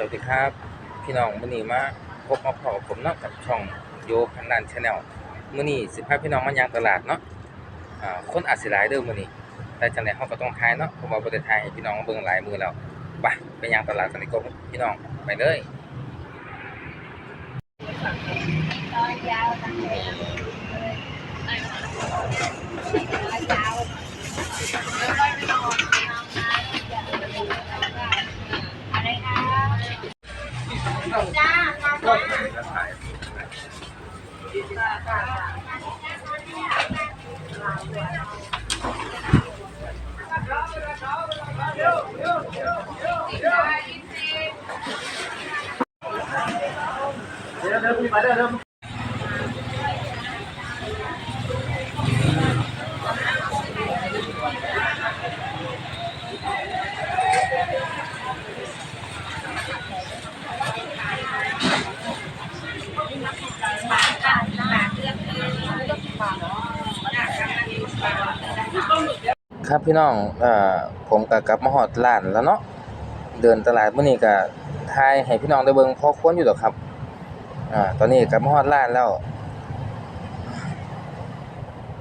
สวัสดีครับ พี่น้องมื้อนี้มาพบมาพอกับผมเนาะกับช่องโยพันนันชาแนลมื้อนี้สิพาพี่น้องมาย่างตลาดเนาะอ่าคนอาจสิหลายเด้อมื้อนี้แต่จังได๋เฮาก็ต้องทายเนาะเพราะว่าบ่ได้ทายให้พี่น้องเบิ่งหลายมื้อแล้วไปไปย่างตลาดกันดีกว่าพี่น้องไปเลยยาว จ้ามา ครับพี่น้องเอ่อผมก็กลับมาฮอดร้านแล้วเนาะ เดินตลาดมื้อนี้ก็ทายให้พี่น้องได้เบิ่งพอควรอยู่ดอกครับ อ่า ตอนนี้กลับมาฮอดร้านแล้ว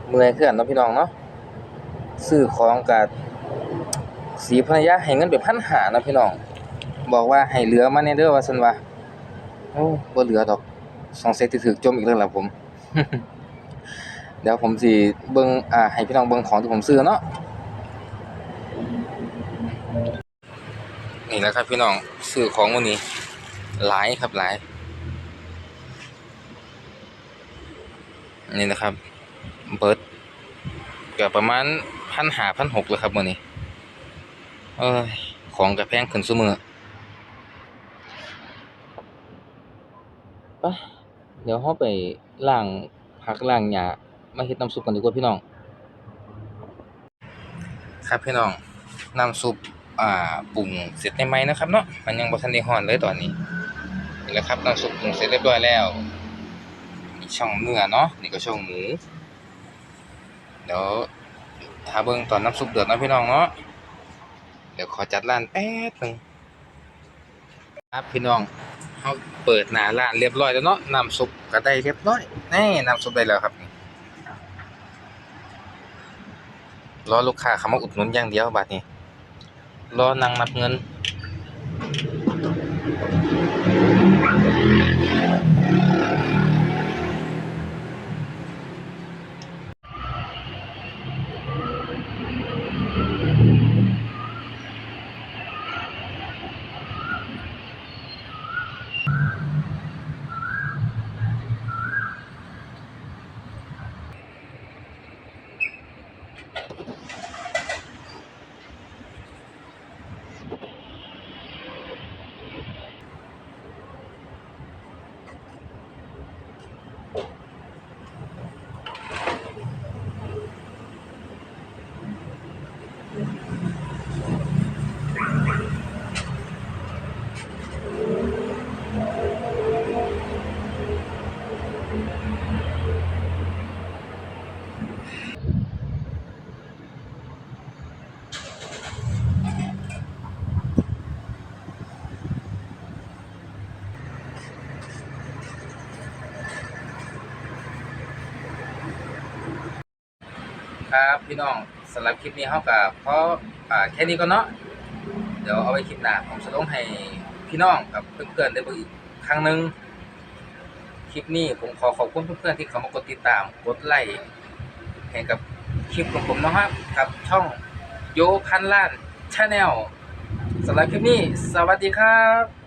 เมื่อยคือนเนาะพี่น้องเนาะ ซื้อของกับสีภรรยาให้เงินไปพันหานะพี่น้อง บอกว่าให้เหลือมาแน่เด้อว่าซั่นว่าโอ้บ่เหลือดอกสองสัยสิถูกจมอีกแล้วล่ะผมเดี๋ยวผมสิเบิ่งอ่าให้พี่น้องเบิ่งของที่ผมซื้อเนาะ นี่แหละครับพี่น้องซื้อของมื้อนี้หลายครับหลาย นี่นะครับ เบิดเก็ประมาณ1,500 1,600เลยครับมื้อนี้ เอ้ยของก็แพงขึ้นซุมื้อไปเดี๋ยวเราไปล้างผักล้างหญ้ามาเฮ็ดน้ำซุปกันดีกว่าพี่น้อง ครับพี่น้อง น้ำซุป อ่าปรุงเสร็จใหม่ๆนะครับเนาะมันยังบ่ทันได้ร้อนเลยตอนนี้นี่แหละครับน้ำซุปปรุงเสร็จเรียบร้อยแล้วนี่ช่องเนื้อเนาะนี่ก็ช่องหมูเดี๋ยวถ้าเบิ่งตอนน้ำซุปเดือดนะพี่น้องเนาะเดี๋ยวขอจัดร้านแป๊บหนึงครับพี่น้องเฮาเปิดหน้าร้านเรียบร้อยแล้วเนาะน้ำซุปก็ได้เรียบร้อยนี่น้ำซุปได้แล้วครับนี่รอลูกค้าเข้ามาอุดหนุนอย่างเดียวบัดนี้ รอนั่งนับเงิน ครับ พี่น้องสำหรับคลิปนี้เฮาก็พออ่าะแค่นี้ก่อนเนาะเดี๋ยวเอาไว้คลิปหน้าผมจะลงให้พี่น้องกับเพื่อนๆได้เบิ่งอีกครั้งหนึ่งคลิปนี้ผมขอขอบคุณเพื่อนๆที่เขามากดติดตามกดไลค์ให้กับคลิปของผมนะครับกับช่องโยพันล้านชาแนลสำหรับคลิปนี้ สวัสดีครับ